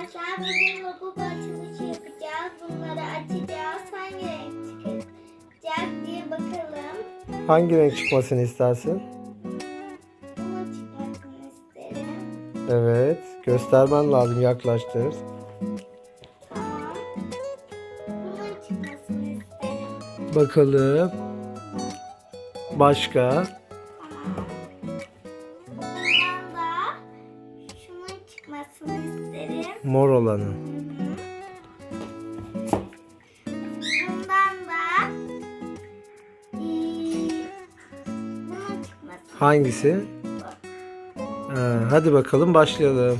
Arkadaşlar bugün logo açılışı yapacağız. Bunları açacağız. Hangi renk çıkacak diye bakalım. Hangi renk çıkmasını istersin? Bunu çıkmasını isterim. Evet. Göstermen lazım. Yaklaştır. Tamam. Bunun çıkmasını isterim. Bakalım. Başka? Mor olanı. Bundan da bunun Hangisi? Ha, hadi bakalım başlayalım.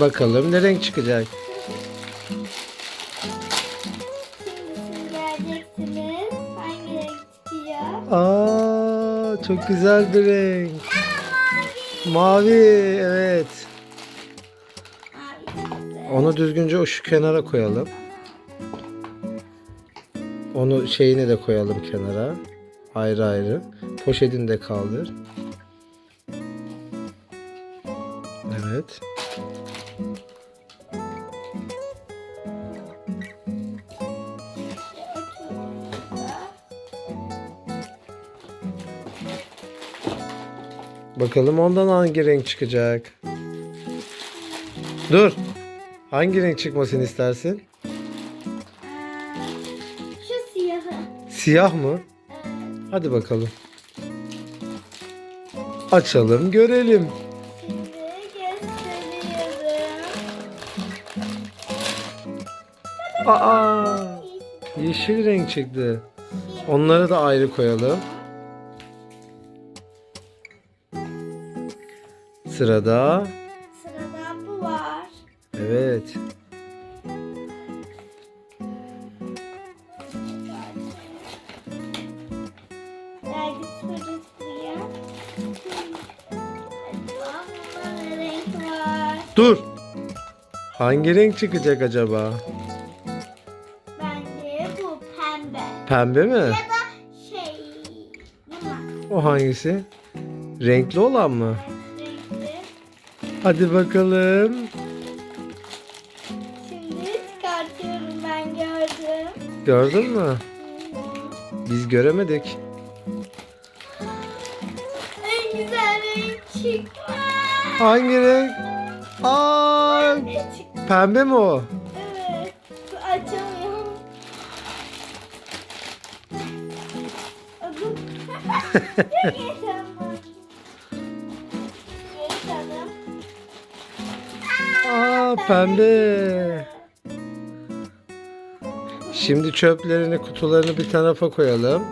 Bakalım ne renk çıkacak? Şimdi göreceksiniz. Hangi renk çıkıyor? Aa, çok güzel bir renk. Mavi. Mavi, evet. Onu düzgünce o şu kenara koyalım. Onu şeyini de koyalım kenara. Ayrı ayrı. Poşetini de kaldır. Evet. Bakalım ondan hangi renk çıkacak. Dur. Hangi renk çıkmasını istersin? Şu siyahı. Siyah mı? Evet. Hadi bakalım. Açalım görelim. Aa, yeşil renk çıktı. Onları da ayrı koyalım. Sırada Sırada bu var. evet. Dergi sırasıya. Acaba bunda ne renk var? Dur. Hangi renk çıkacak acaba? Pembe. Mi? Ya da şey. O hangisi? Renkli olan mı? Renkli. Hadi bakalım. Şimdi çıkartıyorum ben gördüm. Gördün mü? Biz göremedik. En güzel renk çıkmış. Hangi renk? Aa, pembe mi o? Aa, pembe. Şimdi çöplerini, kutularını bir tarafa koyalım.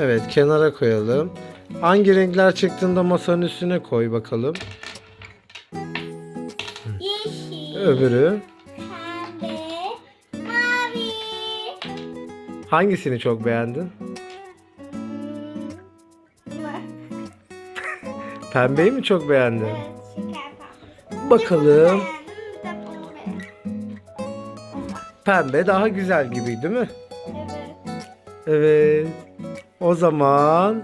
Evet, kenara koyalım. Hangi renkler çıktığında masanın üstüne koy bakalım. Yeşil, Öbürü. Hangisini çok beğendin? Pembeyi mi çok beğendin? Evet, şeker pembesi. Bakalım. Pembe daha güzel gibi değil mi? Evet. Evet. O zaman